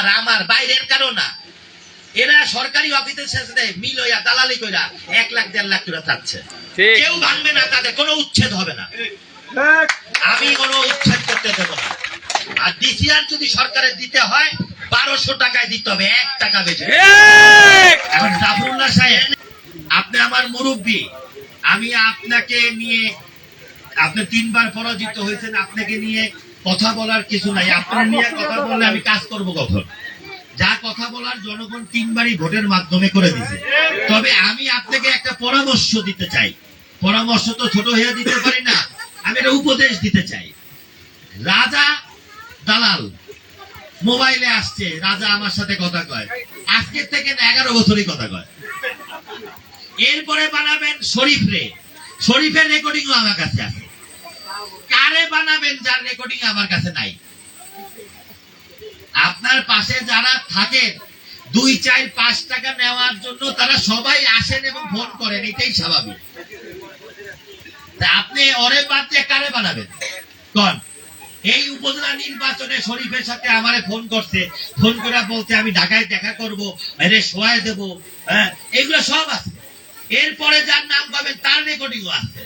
আমার আমার বাইরের কারও না। এরা সরকারি অফিসের সাথে মিল হইয়া দালালি কইরা এক লাখ দেড় লাখ টাকা চাচ্ছে কেউ ভাঙবে না তাদের কোনো উচ্ছেদ হবে না। আমি কোনো উচ্ছেদ করতে দেবো না। আর ডিসিআর যদি সরকারের দিতে হয় বারোশো টাকায় দিতে হবে এক টাকা বেশি। এখন জাফরুল্লাহ সাহেব আপনি আমার মুরব্বী আমি আপনাকে নিয়ে আপনি তিনবার পরাজিত হয়েছেন আপনাকে নিয়ে কথা বলার কিছু নাই। আপনার নিয়ে কথা বললে আমি কাজ করব কখন? যা কথা বলার জনগণ তিনবারই ভোটের মাধ্যমে করে দিছে তবে আমি আপনাকে একটা পরামর্শ দিতে চাই। পরামর্শ তো ছোট হয়ে দিতে পারি না আমি একটা উপদেশ দিতে চাই। রাজা দালাল মোবাইলে আসছে রাজা আমার সাথে কথা কয়। আজকের থেকে এগারো বছরই কথা কয়। এরপরে বানাবেন শরীফ রে। শরীফের রেকর্ডিংও আমার কাছে আছে। কারে বানাবেন যার রেকর্ডিং আমার কাছে নাই? আপনার পাশে যারা থাকেন, দুই, চার, পাঁচ টাকা নেওয়ার জন্য তারা সবাই আসেন এবং ফোন করেন, এটাই স্বাভাবিক। আপনি ওরে বাদ দিয়ে কারে বানাবেন? কন, এই উপজেলা নির্বাচনে শরীফের সাথে আমারে ফোন করছে ফোন করে বলতে আমি ঢাকায় দেখা করব, এরে সোয়ায় দেব। হ্যাঁ এগুলো সব আছে। এরপরে যার নাম পাবেন, তার রেকর্ডিংও আছে।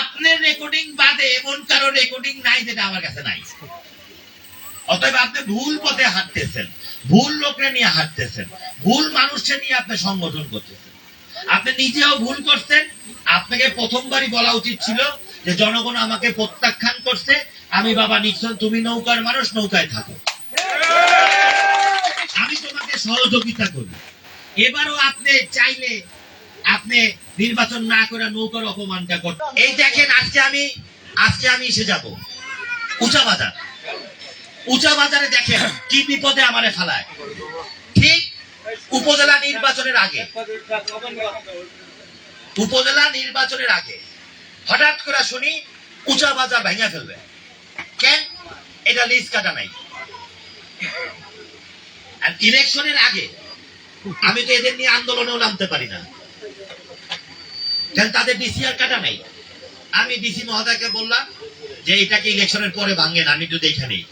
আপনার রেকর্ডিং বাদে এমন কারও রেকর্ডিং নাই যেটা আমার কাছে নাই। অতএব আপনি ভুল পথে হাঁটতেছেন, ভুল লোকরে নিয়ে হাঁটতেছেন, ভুল মানুষকে নিয়ে আপনি সংগঠন করতেছেন। আপনি নিজেও ভুল করছেন, আপনাকে প্রথমবারই বলা উচিত ছিল যে জনগণ আমাকে প্রত্যাখ্যান করছে, আমি বাবা নিক্সন, তুমি নৌকার মানুষ, নৌকায় থাকো। আমি তোমাকে সহযোগিতা করি। এবারও আপনি চাইলে আপনি নির্বাচন না করে নৌকার অপমানটা করতে। এই দেখেন আজকে আমি আজকে আমি এসে যাব। উঁচা বাজার। উঁচা বাজারে দেখেন কি বিপদে আমারে ফেলায়। ঠিক উপজেলা নির্বাচনের আগে। উপজেলা নির্বাচনের আগে। হঠাৎ করে শুনি উঁচা বাজার ভেঙে ফেলবে। কেন? এটা লিজ কাটা নাই। আর ইলেকশনের আগে আমি তো এদের নিয়ে আন্দোলনেও নামতে পারি না। কেন তাদের ডিসিআর কাটা নাই। আমি ডিসি মহোদয়কে বললাম যে এটাকে ইলেকশনের পরে ভাঙেন আমি তো দেখে নেই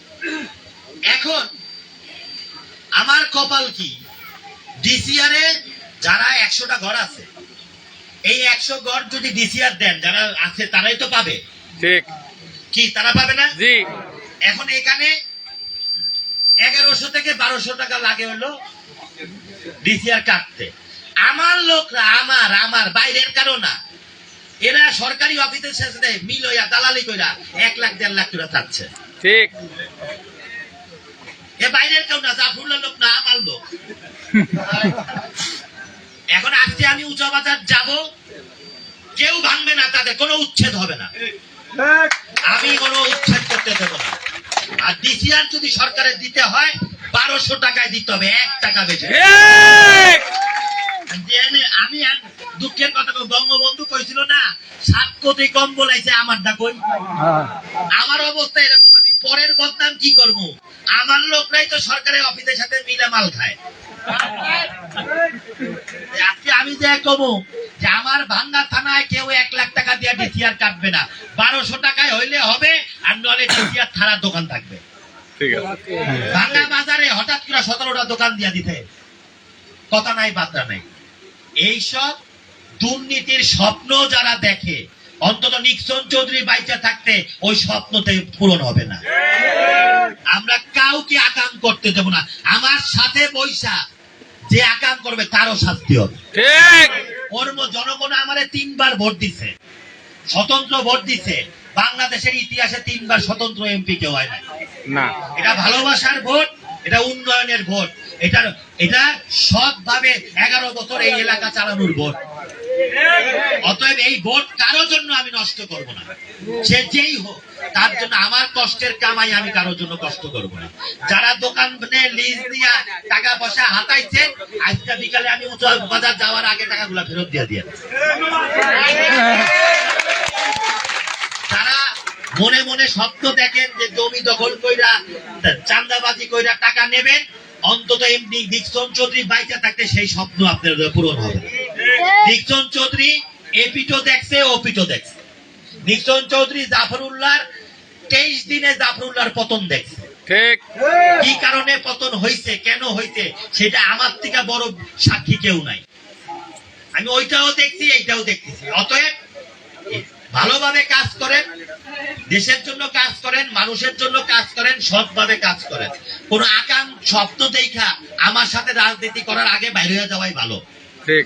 এখন আমার কপাল কি? ডিসিআর এ যারা একশোটা ঘর আছে এই একশো ঘর যদি ডিসিআর দেন যারা আছে তারাই তো পাবে। ঠিক। কি তারা পাবে না? জি। এখন এখানে এগারোশো থেকে বারোশো টাকা লাগে হলো ডিসিআর কাটতে। আমার লোকরা আমার আমার বাইরের কারও না। এরা সরকারি অফিসের সাথে মিল হইয়া দালালি কইরা এক লাখ দেড় লাখ টাকা চাচ্ছে ঠিক। এ বাইরের কেউ না জাফরুল্লাহ লোক না আমার লোক। এখন আজকে আমি উঁচা বাজার যাব কেউ ভাঙবে না তাদের কোনো উচ্ছেদ হবে না। আমি কোনো উচ্ছেদ করতে দেব না। আর ডিসিআর যদি সরকারের দিতে হয় বারোশো টাকায় দিতে হবে এক টাকা বেশি। আমি আর দুঃখের কথা বঙ্গবন্ধু কইছিল না সাত কোটি কম বলাইছে আমার দা কই? আমার অবস্থা এরকম আমি পরের বদনাম কি করব? আমার লোকরাই তো সরকারের অফিসের সাথে মিলে মাল খায়। আজকে আমি যে কমু যে আমার ভাঙ্গা থানায় কেউ এক লাখ টাকা দিয়ে ডিসিআর কাটবে না। বারোশো টাকায় হইলে হবে আর নলে ডিসিআর থানার দোকান থাকবে। ভাঙ্গা বাজারে হঠাৎ করে সতেরোটা দোকান দিয়ে দিতে। কথা নাই বার্তা নাই। এইসব দুর্নীতির স্বপ্ন যারা দেখে অন্তত নিক্সন চৌধুরী বাইচা থাকতে ওই স্বপ্নতে পূরণ হবে না। আমরা কাউকে আকাম করতে দেব না। আমার সাথে বৈশা যে আকাম করবে তারও শাস্তি হবে। ওর জনগণ আমারে তিনবার ভোট দিছে। স্বতন্ত্র ভোট দিছে। বাংলাদেশের ইতিহাসে তিনবার স্বতন্ত্র এমপি কেউ হয় না। এটা ভালোবাসার ভোট এটা উন্নয়নের ভোট। এটা এটা সৎভাবে এগারো বছর এই এলাকা চালানোর ভোট। অতএব এই ভোট কারও জন্য আমি নষ্ট করব না। সে যেই হোক, তার জন্য আমার কষ্টের কামাই আমি কারোর জন্য কষ্ট করব না। যারা দোকানে লিজ দিয়া টাকা পয়সা আজকে বিকালে আমি বাজার যাওয়ার আগে টাকাগুলো ফেরত দিয়ে দিয়ে তারা মনে মনে স্বপ্ন দেখেন যে জমি দখল কইরা চান্দাবাজি কইরা টাকা নেবেন অন্তত এমনি ডিকসন চৌধুরী বাইচা থাকতে সেই স্বপ্ন আপনার পূরণ হবে। ডিকসন চৌধুরী এপিটো দেখছে ওপিটো দেখছে। ডিকসন চৌধুরী জাফরুল্লাহর তেইশ দিনে জাফরুল্লাহর পতন দেখছে। ঠিক। কি কারণে পতন হয়েছে কেন হয়েছে সেটা আমার থেকে বড় সাক্ষী কেউ নাই। আমি ওইটাও দেখছি এইটাও দেখতেছি। অতএব ভালোভাবে কাজ করেন দেশের জন্য কাজ করেন মানুষের জন্য কাজ করেন সৎভাবে কাজ করেন। কোন আকাম স্বপ্ন দেখা আমার সাথে রাজনীতি করার আগে বাইরে যাওয়াই ভালো। ঠিক।